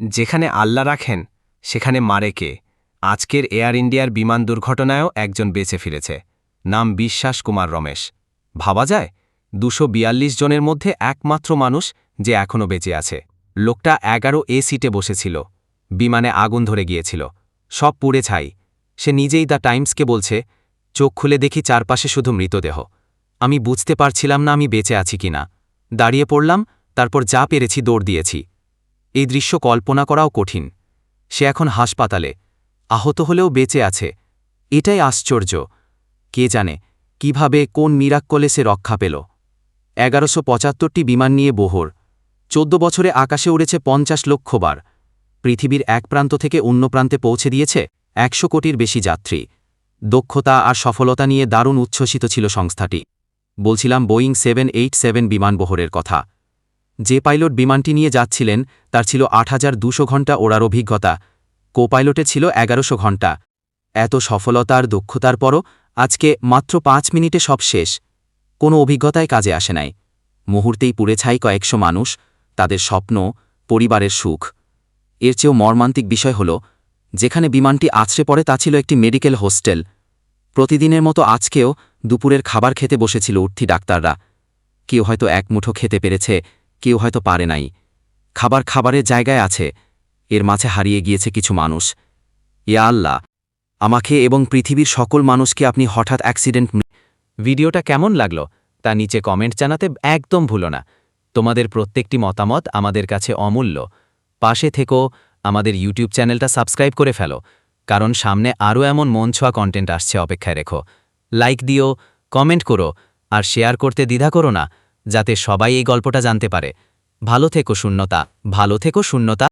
যেখানে আল্লাহ রাখেন, সেখানে মারে কে। আজকের এয়ার ইন্ডিয়ার বিমান দুর্ঘটনায়ও একজন বেঁচে ফিরেছে। নাম বিশ্বাস কুমার রমেশ। ভাবা যায়, দুশো জনের মধ্যে একমাত্র মানুষ যে এখনও বেঁচে আছে। লোকটা এগারো এ সিটে বসেছিল। বিমানে আগুন ধরে গিয়েছিল। সব পুড়ে ছাই। সে নিজেই দ্য টাইমসকে বলছে, চোখ খুলে দেখি চারপাশে শুধু মৃতদেহ। আমি বুঝতে পারছিলাম না আমি বেঁচে আছি কিনা। দাঁড়িয়ে পড়লাম, তারপর যা পেরেছি দৌড় দিয়েছি। এই দৃশ্য কল্পনা করাও কঠিন। সে এখন হাসপাতালে, আহত হলেও বেঁচে আছে। এটাই আশ্চর্য। কে জানে কীভাবে, কোন মিরাক্কলে সে রক্ষা পেল। এগারোশো পঁচাত্তরটি বিমান নিয়ে বহর। চোদ্দ বছরে আকাশে উড়েছে পঞ্চাশ লক্ষ বার। পৃথিবীর এক প্রান্ত থেকে অন্য প্রান্তে পৌঁছে দিয়েছে একশো কোটির বেশি যাত্রী। দক্ষতা আর সফলতা নিয়ে দারুণ উচ্ছ্বসিত ছিল সংস্থাটি। বলছিলাম বোয়িং সেভেন এইট সেভেন বিমানবহরের কথা। যে পাইলট বিমানটি নিয়ে যাচ্ছিলেন, তার ছিল আট ঘণ্টা ওড়ার অভিজ্ঞতা কো পাইলটে ছিল এগারোশো ঘণ্টা এত সফলতার, দক্ষতার পরও আজকে মাত্র পাঁচ মিনিটে সব শেষ। কোনো অভিজ্ঞতায় কাজে আসে নাই। মুহূর্তেই পুড়ে ছাই কয়েকশো মানুষ, তাদের স্বপ্ন, পরিবারের সুখ। এর চেয়েও মর্মান্তিক বিষয় হল, যেখানে বিমানটি আছড়ে পড়ে তা ছিল একটি মেডিকেল হোস্টেল। প্রতিদিনের মতো আজকেও দুপুরের খাবার খেতে বসেছিল উঠতি ডাক্তাররা। কেউ হয়তো এক মুঠো খেতে পেরেছে কেউ হয়তো পারে নাই। খাবার খাবারের জায়গায় আছে, এর মাঝে হারিয়ে গিয়েছে কিছু মানুষ। ইয়া আল্লাহ, আমাকে এবং পৃথিবীর সকল মানুষকে আপনি হঠাৎ অ্যাক্সিডেন্ট ভিডিওটা কেমন লাগল তা নিচে কমেন্ট জানাতে একদম ভুলো না। তোমাদের প্রত্যেকটি মতামত আমাদের কাছে অমূল্য। পাশে থেকো, আমাদের ইউটিউব চ্যানেলটা সাবস্ক্রাইব করে ফেলো, কারণ সামনে আরও এমন মন ছোঁয়া কন্টেন্ট আসছে অপেক্ষায় রেখো। লাইক দিও, কমেন্ট করো, আর শেয়ার করতে দ্বিধা করো না। যাতে সবাই এই গল্পটা জানতে পারে। ভালো থেকো শূন্যতা। ভালো থেকো শূন্যতা।